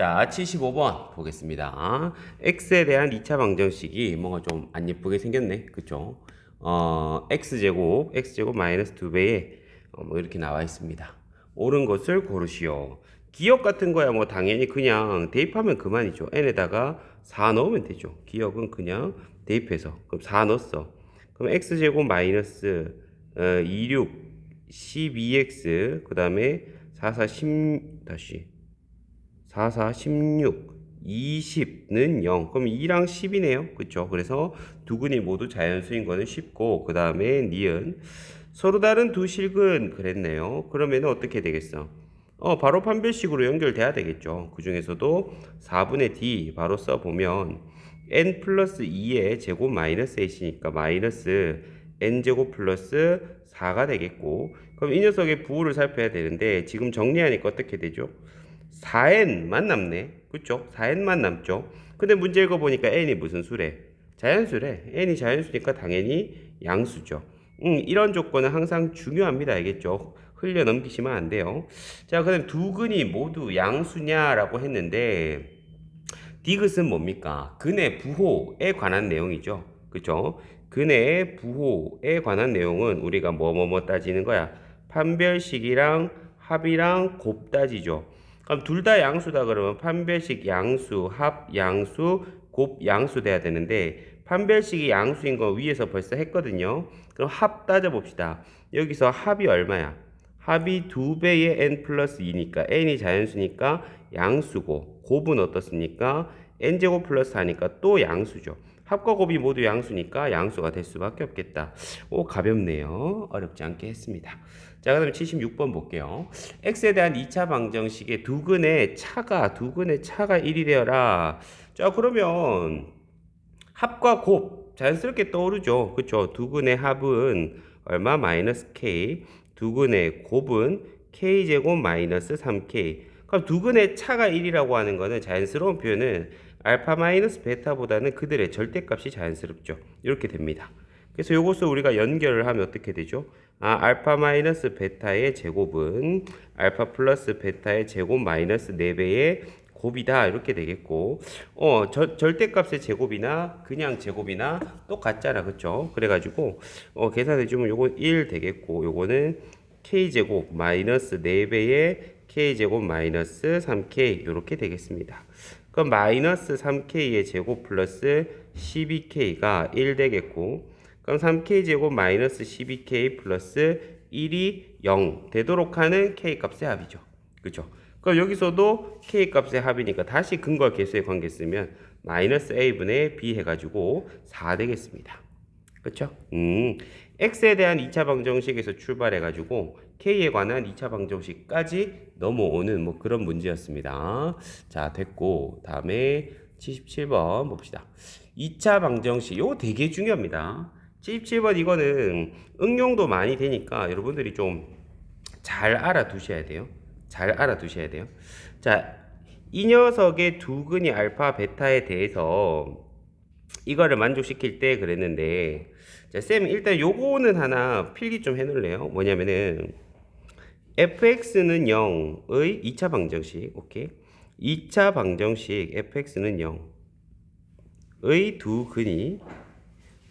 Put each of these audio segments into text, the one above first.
자, 75번 보겠습니다. x에 대한 2차 방정식이 뭔가 좀 안 예쁘게 생겼네. 그쵸? 어, x제곱, x제곱 마이너스 2배에 어, 뭐 이렇게 나와 있습니다. 옳은 것을 고르시오. 기억 같은 거야 뭐 당연히 그냥 대입하면 그만이죠. n에다가 4 넣으면 되죠. 기억은 그냥 대입해서. 그럼 4 넣었어. 그럼 x제곱 마이너스 어, 26, 12x 그 다음에 4, 4, 10 다시 4, 4, 16, 20는 0. 그럼 2랑 10이네요. 그쵸? 그래서 두 근이 모두 자연수인 거는 쉽고, 그 다음에 니은. 서로 다른 두 실근 그랬네요. 그러면 어떻게 되겠어? 어, 바로 판별식으로 연결돼야 되겠죠. 그 중에서도 4분의 d 바로 써보면 n 플러스 2의 제곱 마이너스 h니까 마이너스 n제곱 플러스 4가 되겠고, 그럼 이 녀석의 부호를 살펴야 되는데, 지금 정리하니까 어떻게 되죠? 4n만 남네. 그쵸? 4n만 남죠. 근데 문제 읽어보니까 n이 무슨 수래? 자연수래. n이 자연수니까 당연히 양수죠. 음, 이런 조건은 항상 중요합니다. 알겠죠? 흘려 넘기시면 안 돼요. 자, 그럼 두 근이 모두 양수냐라고 했는데, 디귿은 뭡니까? 근의 부호에 관한 내용이죠. 그쵸? 근의 부호에 관한 내용은 우리가 뭐뭐뭐 따지는 거야? 판별식이랑 합이랑 곱 따지죠. 그럼 둘 다 양수다 그러면 판별식 양수, 합 양수, 곱 양수 돼야 되는데 판별식이 양수인 거 위에서 벌써 했거든요. 그럼 합 따져 봅시다. 여기서 합이 얼마야? 합이 두 배의 n 플러스 2니까 n이 자연수니까 양수고 곱은 어떻습니까? n제곱 플러스 4니까 또 양수죠. 합과 곱이 모두 양수니까 양수가 될 수밖에 없겠다. 오 가볍네요. 어렵지 않게 했습니다. 자, 그 다음에 76번 볼게요. x에 대한 2차 방정식의 두 근의 차가 두 근의 차가 1이 되어라. 자, 그러면 합과 곱 자연스럽게 떠오르죠. 그렇죠? 두 근의 합은 얼마 마이너스 k, 두 근의 곱은 k 제곱 마이너스 3k. 그럼 두 근의 차가 1이라고 하는 거는 자연스러운 표현은 알파 마이너스 베타보다는 그들의 절대값이 자연스럽죠. 이렇게 됩니다. 그래서 이것을 우리가 연결을 하면 어떻게 되죠? 아, 알파 마이너스 베타의 제곱은 알파 플러스 베타의 제곱 마이너스 4배의 곱이다. 이렇게 되겠고 어 저, 절대값의 제곱이나 그냥 제곱이나 똑같잖아. 그쵸? 그래가지고 어 계산해 주면 요거 1 되겠고 요거는 k제곱 마이너스 4배의 k제곱 마이너스 3k 이렇게 되겠습니다. 그럼 마이너스 3k의 제곱 플러스 12k가 1 되겠고 그럼 3k 제곱 마이너스 12k 플러스 1이 0 되도록 하는 k 값의 합이죠. 그죠? 그럼 여기서도 k 값의 합이니까 다시 근거 개수의 관계 쓰면 마이너스 a분의 b 해가지고 4 되겠습니다. 그렇죠? 음, x에 대한 2차 방정식에서 출발해가지고 k에 관한 2차 방정식까지 넘어오는 뭐 그런 문제였습니다. 자, 됐고 다음에 77번 봅시다. 2차 방정식 이거 되게 중요합니다. 77번 이거는 응용도 많이 되니까 여러분들이 좀 잘 알아두셔야 돼요. 잘 알아두셔야 돼요. 자, 이 녀석의 두 근이 알파, 베타에 대해서 이거를 만족시킬 때 그랬는데, 자, 쌤, 일단 요거는 하나 필기 좀 해놓을래요? 뭐냐면은, fx는 0의 2차 방정식, 오케이? 2차 방정식 fx는 0의 두 근이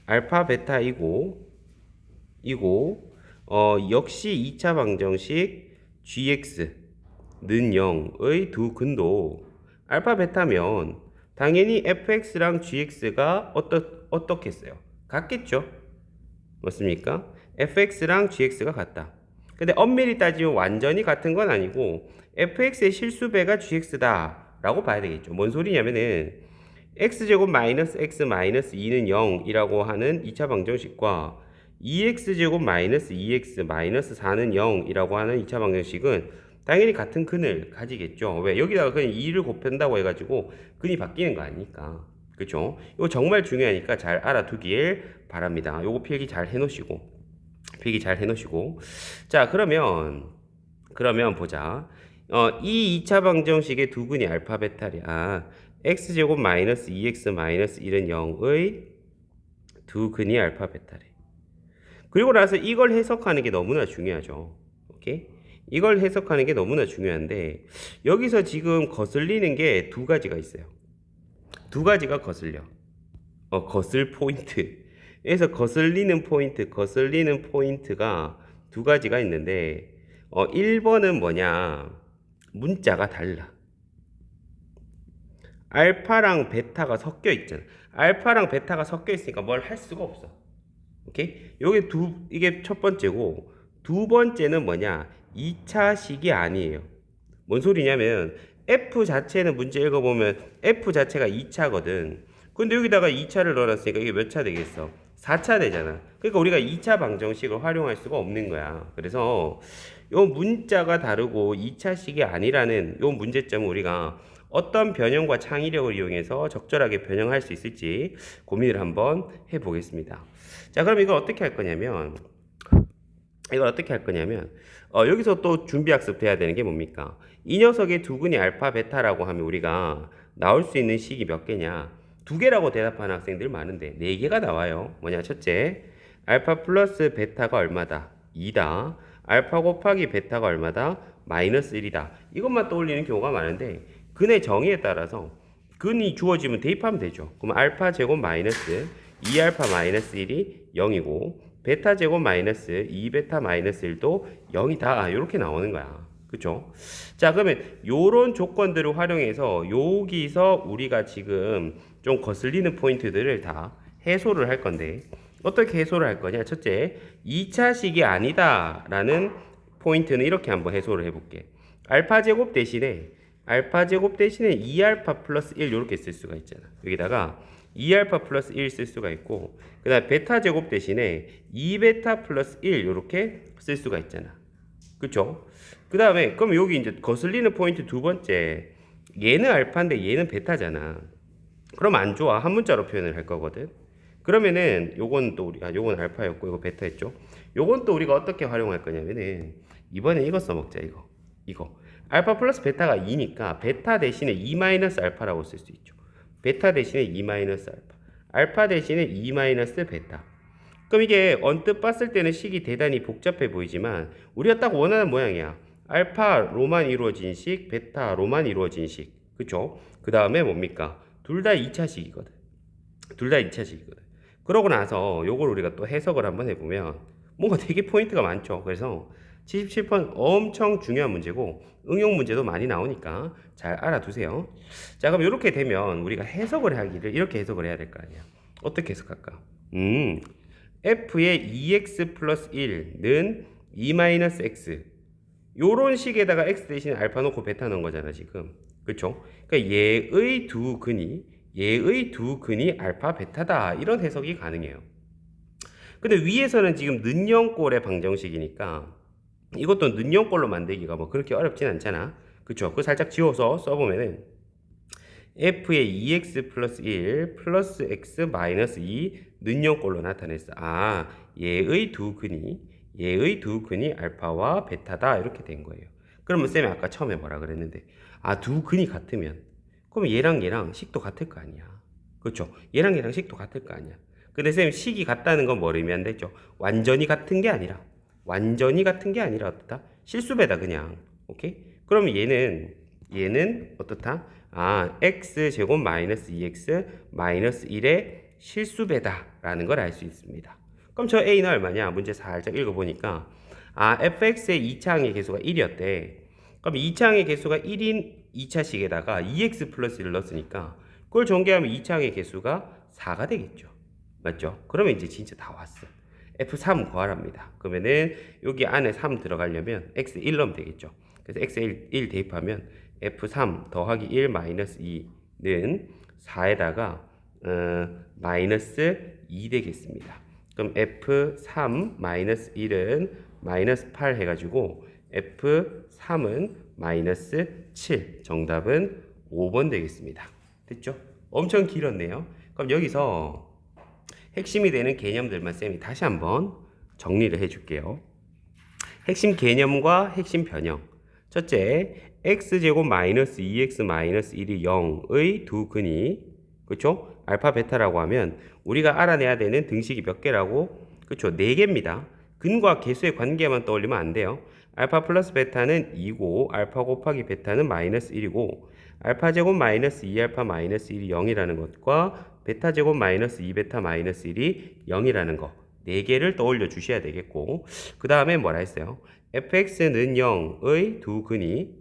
알파, 베타이고, 이고, 어, 역시 2차 방정식 gx는 0의 두 근도 알파, 베타면 당연히 fx랑 gx가 어떠, 어떻겠어요? 같겠죠? 맞습니까? fx랑 gx가 같다. 근데 엄밀히 따지면 완전히 같은 건 아니고 fx의 실수배가 gx다 라고 봐야 되겠죠. 뭔 소리냐면은 x제곱 마이너스 x 마이너스 2는 0이라고 하는 2차 방정식과 2x제곱 마이너스 2x 마이너스 4는 0이라고 하는 2차 방정식은 당연히 같은 근을 가지겠죠. 왜? 여기다가 그냥 2를 곱한다고 해가지고 근이 바뀌는 거 아닙니까? 그죠? 이거 정말 중요하니까 잘 알아두길 바랍니다. 요거 필기 잘 해놓으시고 필기 잘 해놓으시고 자 그러면 그러면 보자. 어, 이 2차 방정식의 두 근이 알파 베타랴. 아, x제곱 마이너스 2x 마이너스 1은 0의 두 근이 알파 베타래. 그리고 나서 이걸 해석하는 게 너무나 중요하죠. 오케이? 이걸 해석하는 게 너무나 중요한데 여기서 지금 거슬리는 게 두 가지가 있어요. 두 가지가 거슬려. 어, 거슬 포인트. 그래서 거슬리는 포인트, 거슬리는 포인트가 두 가지가 있는데 어, 1번은 뭐냐? 문자가 달라. 알파랑 베타가 섞여 있잖아. 알파랑 베타가 섞여 있으니까 뭘 할 수가 없어. 오케이? 요게 두 이게 첫 번째고 두 번째는 뭐냐? 2차 식이 아니에요. 뭔 소리냐면 f 자체는 문제 읽어 보면 f 자체가 2차거든. 근데 여기다가 2차를 넣어 놨으니까 이게 몇 차 되겠어? 4차 되잖아. 그러니까 우리가 2차 방정식을 활용할 수가 없는 거야. 그래서 요 문자가 다르고 2차식이 아니라는 요 문제점을 우리가 어떤 변형과 창의력을 이용해서 적절하게 변형할 수 있을지 고민을 한번 해보겠습니다. 자, 그럼 이걸 어떻게 할 거냐면 이걸 어떻게 할 거냐면 어, 여기서 또 준비 학습해야 되는 게 뭡니까? 이 녀석의 두근이 알파 베타라고 하면 우리가 나올 수 있는 식이 몇 개냐? 두 개라고 대답하는 학생들 많은데 네 개가 나와요. 뭐냐? 첫째, 알파 플러스 베타가 얼마다? 2다. 알파 곱하기 베타가 얼마다? 마이너스 1이다. 이것만 떠올리는 경우가 많은데 근의 정의에 따라서 근이 주어지면 대입하면 되죠. 그럼 알파 제곱 마이너스 2알파 마이너스 1이 0이고 베타 제곱 마이너스 2베타 마이너스 1도 0이다. 이렇게 나오는 거야. 그쵸? 자, 그러면 요런 조건들을 활용해서 여기서 우리가 지금 좀 거슬리는 포인트들을 다 해소를 할 건데 어떻게 해소를 할 거냐? 첫째, 2차식이 아니다라는 포인트는 이렇게 한번 해소를 해볼게. 알파 제곱 대신에 알파 제곱 대신에 2알파 플러스 1 이렇게 쓸 수가 있잖아. 여기다가 2알파 플러스 1 쓸 수가 있고 그 다음에 베타 제곱 대신에 2베타 플러스 1 이렇게 쓸 수가 있잖아. 그쵸? 그 다음에 그럼 여기 이제 거슬리는 포인트 두 번째 얘는 알파인데 얘는 베타잖아. 그럼 안 좋아. 한 문자로 표현을 할 거거든. 그러면은 요건 또 우리가 요건 알파였고 이거 베타였죠. 요건 또 우리가 어떻게 활용할 거냐면은 이번에 이거 써먹자 이거 이거 알파 플러스 베타가 2니까 베타 대신에 2 마이너스 알파라고 쓸 수 있죠. 베타 대신에 2 마이너스 알파 알파 대신에 2 마이너스 베타 그럼 이게 언뜻 봤을 때는 식이 대단히 복잡해 보이지만 우리가 딱 원하는 모양이야. 알파로만 이루어진 식, 베타로만 이루어진 식. 그쵸? 그 다음에 뭡니까? 둘 다 2차식이거든. 둘 다 2차식이거든. 그러고 나서 요걸 우리가 또 해석을 한번 해보면 뭔가 되게 포인트가 많죠. 그래서 77번 엄청 중요한 문제고 응용 문제도 많이 나오니까 잘 알아두세요. 자, 그럼 이렇게 되면 우리가 해석을 하기를 이렇게 해석을 해야 될 거 아니야. 어떻게 해석할까? 음, f의 2x 플러스 1는 2 마이너스 x 요런 식에다가 x 대신 알파 놓고 베타 넣은 거잖아 지금 그쵸? 그러니까 얘의 두 근이 얘의 두 근이 알파 베타다 이런 해석이 가능해요 근데 위에서는 지금 는영꼴의 방정식이니까 이것도 는영꼴로 만들기가 뭐 그렇게 어렵진 않잖아 그쵸? 그 살짝 지워서 써보면은 f의 2x 플러스 1 플러스 x 마이너스 2 는영꼴로 나타냈어. 아, 얘의 두 근이 얘의 두 근이 알파와 베타다 이렇게 된 거예요. 그러면 쌤이 아까 처음에 뭐라 그랬는데 아, 두 근이 같으면 그럼 얘랑 얘랑 식도 같을 거 아니야. 그렇죠? 얘랑 얘랑 식도 같을 거 아니야. 근데 쌤 식이 같다는 건뭘 의미한 되죠? 완전히 같은 게 아니라 완전히 같은 게 아니라 어떻다? 실수배다 그냥. 오케이? 그러면 얘는 얘는 어떻다? 아, x 제곱 마이너스 2x 마이너스 1의 실수배다라는 걸 알 수 있습니다. 그럼 저 a는 얼마냐? 문제 살짝 읽어보니까 아, fx의 2차 항의 개수가 1이었대. 그럼 2차 항의 개수가 1인 2차식에다가 2x 플러스 1을 넣었으니까 그걸 전개하면 2차 항의 개수가 4가 되겠죠. 맞죠? 그러면 이제 진짜 다 왔어. F3 구하랍니다. 그러면은 여기 안에 3 들어가려면 x 1 넣으면 되겠죠. 그래서 x 1, 1 대입하면 f3 더하기 1 마이너스 2는 4에다가 어, 마이너스 2 되겠습니다. 그럼 f3 마이너스 1은 마이너스 8 해가지고 f3은 마이너스 7 정답은 5번 되겠습니다. 됐죠? 엄청 길었네요. 그럼 여기서 핵심이 되는 개념들만 쌤이 다시 한번 정리를 해줄게요. 핵심 개념과 핵심 변형. 첫째, x제곱 마이너스 2x 마이너스 1이 0의 두 근이 그쵸? 알파 베타라고 하면 우리가 알아내야 되는 등식이 몇 개라고? 그쵸? 네 개입니다. 근과 개수의 관계만 떠올리면 안 돼요. 알파 플러스 베타는 2고 알파 곱하기 베타는 마이너스 1이고 알파 제곱 마이너스 2알파 마이너스 1이 0이라는 것과 베타 제곱 마이너스 2베타 마이너스 1이 0이라는 거. 네 개를 떠올려 주셔야 되겠고 그 다음에 뭐라 했어요? fx는 0의 두 근이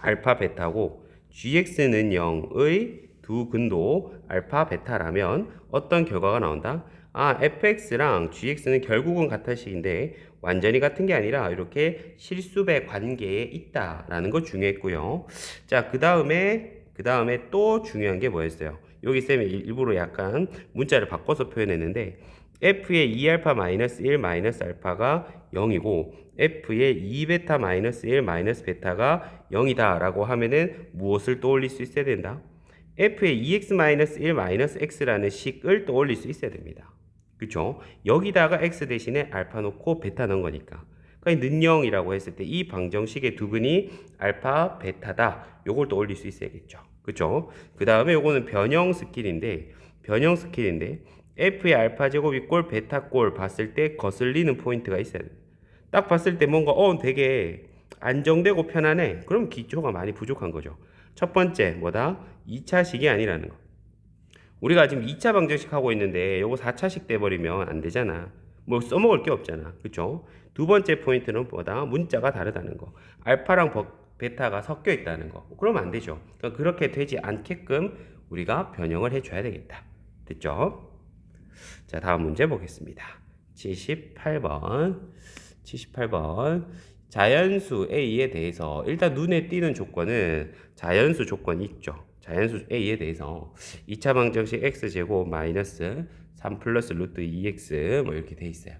알파 베타고 gx는 0의 두 근도 알파 베타라면 어떤 결과가 나온다? 아, fx랑 gx는 결국은 같은 식인데 완전히 같은 게 아니라 이렇게 실수배 관계에 있다라는 거 중요했고요. 자, 그 다음에 그 다음에 또 중요한 게 뭐였어요? 여기 쌤이 일- 일부러 약간 문자를 바꿔서 표현했는데 f의 2알파 마이너스 1 마이너스 알파가 0이고 f의 2베타 마이너스 1 마이너스 베타가 0이다 라고 하면은 무엇을 떠올릴 수 있어야 된다? f의 2x 마이너스 1 마이너스 x라는 식을 떠올릴 수 있어야 됩니다. 그쵸? 여기다가 x 대신에 알파 놓고 베타 넣은 거니까. 그러니까 는영이라고 했을 때 이 방정식의 두 근이 알파 베타다. 요걸 떠올릴 수 있어야겠죠. 그쵸? 그 다음에 요거는 변형 스킬인데 변형 스킬인데 f의 알파 제곱 이꼴 베타 꼴 봤을 때 거슬리는 포인트가 있어야 돼. 딱 봤을 때 뭔가 어 되게 안정되고 편하네. 그럼 기초가 많이 부족한 거죠. 첫 번째 뭐다? 2차식이 아니라는 거. 우리가 지금 2차 방정식 하고 있는데 요거 4차식 돼버리면 안 되잖아. 뭐 써먹을 게 없잖아. 그쵸? 두 번째 포인트는 뭐다? 문자가 다르다는 거. 알파랑 버- 베타가 섞여 있다는 거. 그러면 안 되죠. 그러니까 그렇게 되지 않게끔 우리가 변형을 해줘야 되겠다. 됐죠? 자, 다음 문제 보겠습니다. 78번. 78번. 자연수 A에 대해서 일단 눈에 띄는 조건은 자연수 조건이 있죠. 자연수 A에 대해서 2차 방정식 x제곱 마이너스 3 플러스 루트 2x 뭐 이렇게 돼 있어요.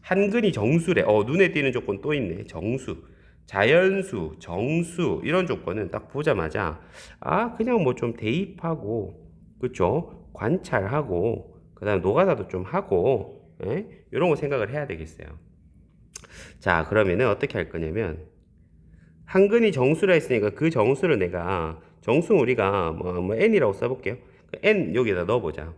한근이 정수래. 어, 눈에 띄는 조건 또 있네. 정수. 자연수, 정수 이런 조건은 딱 보자마자 아, 그냥 뭐 좀 대입하고 그쵸? 관찰하고 그다음 노가다도 좀 하고 예? 이런 거 생각을 해야 되겠어요. 자, 그러면은 어떻게 할 거냐면 한근이 정수라 했으니까 그 정수를 내가 정수 우리가 뭐, 뭐 n이라고 써볼게요. 그 n 여기다 넣어보자.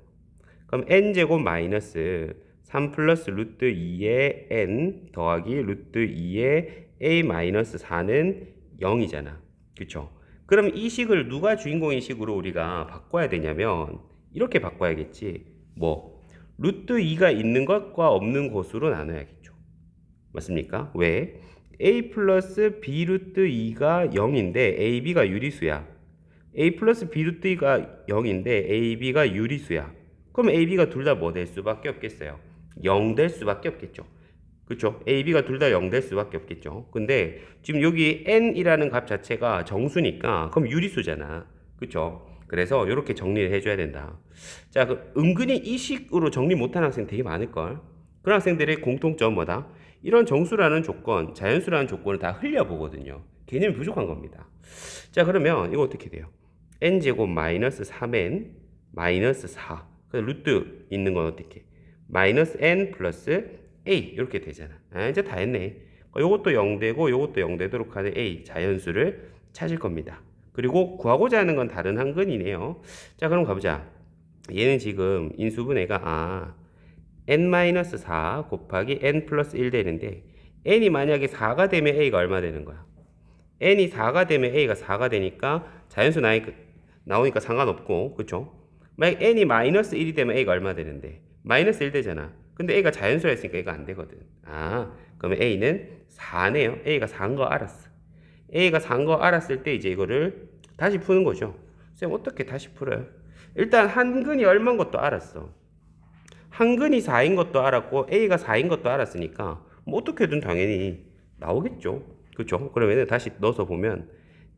그럼 n 제곱 마이너스 3 플러스 루트 2의 n 더하기 루트 2의 a 마이너스 4는 0이잖아. 그쵸? 그럼 이 식을 누가 주인공인 식으로 우리가 바꿔야 되냐면 이렇게 바꿔야겠지. 뭐 루트 2가 있는 것과 없는 곳으로 나눠야겠죠. 맞습니까? 왜? a 플러스 b 루트 2가 0인데 ab가 유리수야. a 플러스 b 루트 2가 0인데 ab가 유리수야. 그럼 ab가 둘 다 뭐 될 수밖에 없겠어요? 0 될 수밖에 없겠죠. 그렇죠? ab가 둘 다 0 될 수밖에 없겠죠. 근데 지금 여기 n이라는 값 자체가 정수니까 그럼 유리수잖아. 그렇죠? 그래서 이렇게 정리를 해줘야 된다. 자, 그 은근히 이 식으로 정리 못하는 학생 되게 많을걸. 그런 학생들의 공통점 뭐다? 이런 정수라는 조건, 자연수라는 조건을 다 흘려보거든요. 개념이 부족한 겁니다. 자, 그러면 이거 어떻게 돼요? n제곱 마이너스 3n 마이너스 4. 그 루트 있는 건 어떻게? 마이너스 n 플러스 a 이렇게 되잖아. 아, 이제 다 했네. 어, 요것도 0 되고 요것도 0 되도록 하는 a 자연수를 찾을 겁니다. 그리고 구하고자 하는 건 다른 한근이네요. 자, 그럼 가보자. 얘는 지금 인수분해가 아 n-4 곱하기 n 플러스 1 되는데 n이 만약에 4가 되면 a가 얼마 되는 거야? n이 4가 되면 a가 4가 되니까 자연수 나니까, 나오니까 상관없고 그쵸? 만약 n이 마이너스 1이 되면 a가 얼마 되는데 마이너스 1 되잖아 근데 a가 자연수라 했으니까 a가 안 되거든 아 그러면 a는 4네요 a가 4인 거 알았어 a가 4인 거 알았을 때 이제 이거를 다시 푸는 거죠 쌤 어떻게 다시 풀어요? 일단 한근이 얼마인 것도 알았어 한근이 4인 것도 알았고 a가 4인 것도 알았으니까 뭐 어떻게든 당연히 나오겠죠. 그렇죠? 그러면 다시 넣어서 보면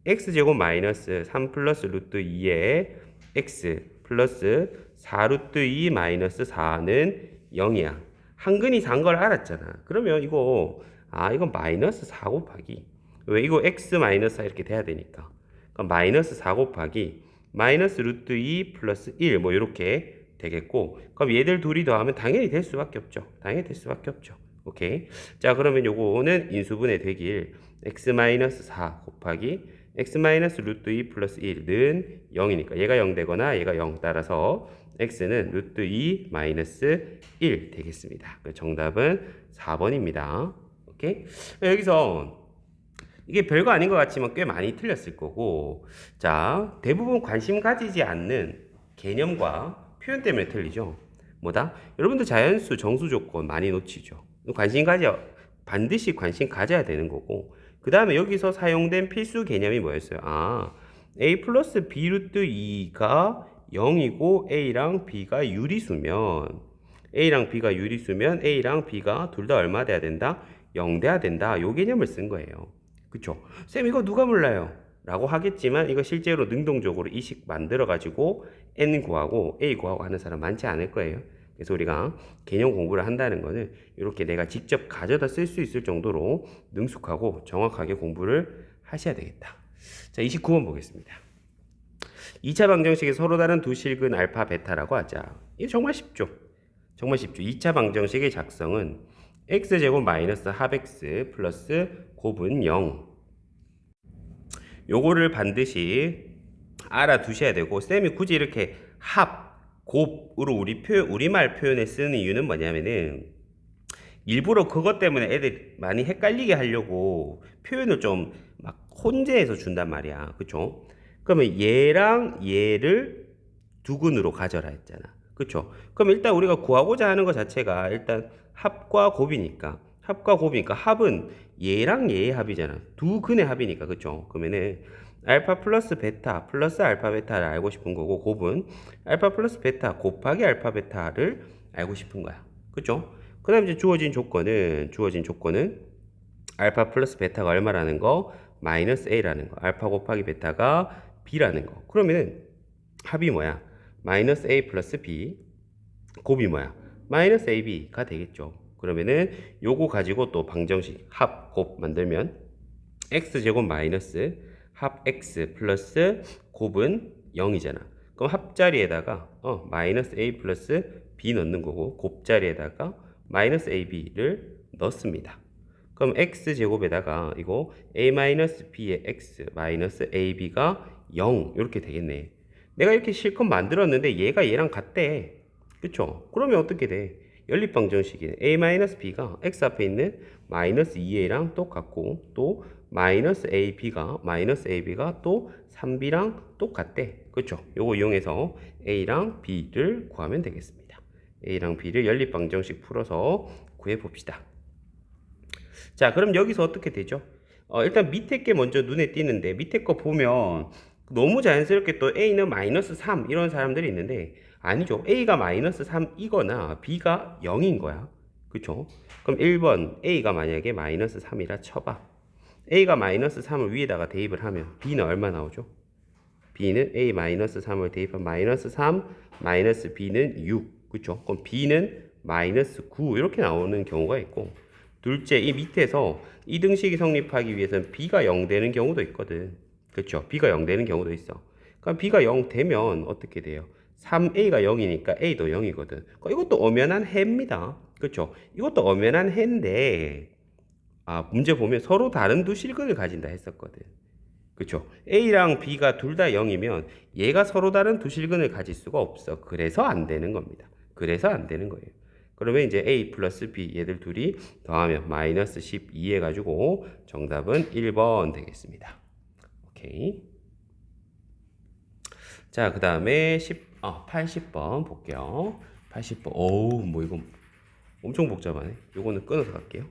x제곱 마이너스 3 플러스 루트 2의 x 플러스 4 루트 2 마이너스 4는 0이야. 한근이 4인 걸 알았잖아. 그러면 이거 아 이건 마이너스 4 곱하기 왜 이거 x 마이너스 4 이렇게 돼야 되니까 그럼 마이너스 4 곱하기 마이너스 루트 2 플러스 1 뭐 이렇게 되겠고 그럼 얘들 둘이 더하면 당연히 될 수밖에 없죠. 당연히 될 수밖에 없죠. 오케이. 자 그러면 요거는 인수분해 되길 x 마이너스 4 곱하기 x 마이너스 루트 2 플러스 1는 0이니까 얘가 0 되거나 얘가 0 따라서 x는 루트 2 마이너스 1 되겠습니다. 그 정답은 4번입니다. 오케이? 여기서 이게 별거 아닌 것 같지만 꽤 많이 틀렸을 거고 자 대부분 관심 가지지 않는 개념과 표현 때문에 틀리죠 뭐다? 여러분들 자연수 정수 조건 많이 놓치죠 관심 가져 반드시 관심 가져야 되는 거고 그 다음에 여기서 사용된 필수 개념이 뭐였어요? 아 a 플러스 b 루트 2가 0이고 a랑 b가 유리수면 a랑 b가 유리수면 a랑 b가 둘 다 얼마 돼야 된다? 0 돼야 된다 요 개념을 쓴 거예요 그쵸? 쌤 이거 누가 몰라요? 라고 하겠지만 이거 실제로 능동적으로 이식 만들어 가지고 n 구하고 a 구하고 하는 사람 많지 않을 거예요. 그래서 우리가 개념 공부를 한다는 거는 이렇게 내가 직접 가져다 쓸 수 있을 정도로 능숙하고 정확하게 공부를 하셔야 되겠다. 자, 29번 보겠습니다. 2차 방정식에 서로 다른 두 실근 알파 베타라고 하자. 이거 정말 쉽죠. 정말 쉽죠. 2차 방정식의 작성은 x제곱 마이너스 합 x 플러스 곱은 0 요거를 반드시 알아두셔야 되고 쌤이 굳이 이렇게 합, 곱으로 우리 표 우리말 표현에 쓰는 이유는 뭐냐면은 일부러 그것 때문에 애들 많이 헷갈리게 하려고 표현을 좀 막 혼재해서 준단 말이야. 그쵸? 그러면 얘랑 얘를 두근으로 가져라 했잖아. 그쵸? 그럼 일단 우리가 구하고자 하는 것 자체가 일단 합과 곱이니까 합과 곱이니까 합은 얘랑 얘의 합이잖아. 두 근의 합이니까 그쵸? 그러면은 알파 플러스 베타 플러스 알파 베타를 알고 싶은 거고 곱은 알파 플러스 베타 곱하기 알파 베타를 알고 싶은 거야. 그쵸? 그 다음 이제 주어진 조건은 주어진 조건은 알파 플러스 베타가 얼마라는 거? 마이너스 a라는 거. 알파 곱하기 베타가 b라는 거. 그러면은 합이 뭐야? 마이너스 a 플러스 b. 곱이 뭐야? 마이너스 ab가 되겠죠. 그러면은 요거 가지고 또 방정식 합 곱 만들면 x 제곱 마이너스 합 x 플러스 곱은 0이잖아 그럼 합자리에다가 어 마이너스 a 플러스 b 넣는 거고 곱자리에다가 마이너스 ab를 넣습니다 그럼 x 제곱에다가 이거 a 마이너스 b의 x 마이너스 ab가 0 이렇게 되겠네. 내가 이렇게 실컷 만들었는데 얘가 얘랑 같대. 그쵸? 그러면 어떻게 돼? 연립방정식이 a 마이너스 b가 x 앞에 있는 마이너스 2a랑 똑같고 또 마이너스 ab가 마이너스 ab가 또 3b랑 똑같대. 그쵸? 요거 이용해서 a랑 b를 구하면 되겠습니다. a랑 b를 연립 방정식 풀어서 구해 봅시다. 자, 그럼 여기서 어떻게 되죠? 어, 일단 밑에 게 먼저 눈에 띄는데 밑에 거 보면 너무 자연스럽게 또 A는 마이너스 3 이런 사람들이 있는데 아니죠. A가 마이너스 3이거나 B가 0인 거야. 그쵸? 그럼 1번 A가 만약에 마이너스 3이라 쳐봐. A가 마이너스 3을 위에다가 대입을 하면 B는 얼마 나오죠? B는 A 마이너스 3을 대입하면 마이너스 3 마이너스 B는 6 그쵸? 그럼 B는 마이너스 9 이렇게 나오는 경우가 있고 둘째, 이 밑에서 이 등식이 성립하기 위해서는 b가 0 되는 경우도 있거든. 그렇죠? b가 0 되는 경우도 있어. 그럼 b가 0 되면 어떻게 돼요? 3a가 0이니까 a도 0이거든. 그러니까 이것도 엄연한 해입니다. 그렇죠? 이것도 엄연한 해인데 아, 문제 보면 서로 다른 두 실근을 가진다 했었거든. 그렇죠? A랑 B가 둘 다 0이면 얘가 서로 다른 두 실근을 가질 수가 없어. 그래서 안 되는 겁니다. 그래서 안 되는 거예요. 그러면 이제 A 플러스 B 얘들 둘이 더하면 마이너스 12 해가지고 정답은 1번 되겠습니다. 오케이. 자, 그 다음에 10, 아, 80번 볼게요. 80번. 어우, 뭐 이거 엄청 복잡하네. 요거는 끊어서 갈게요.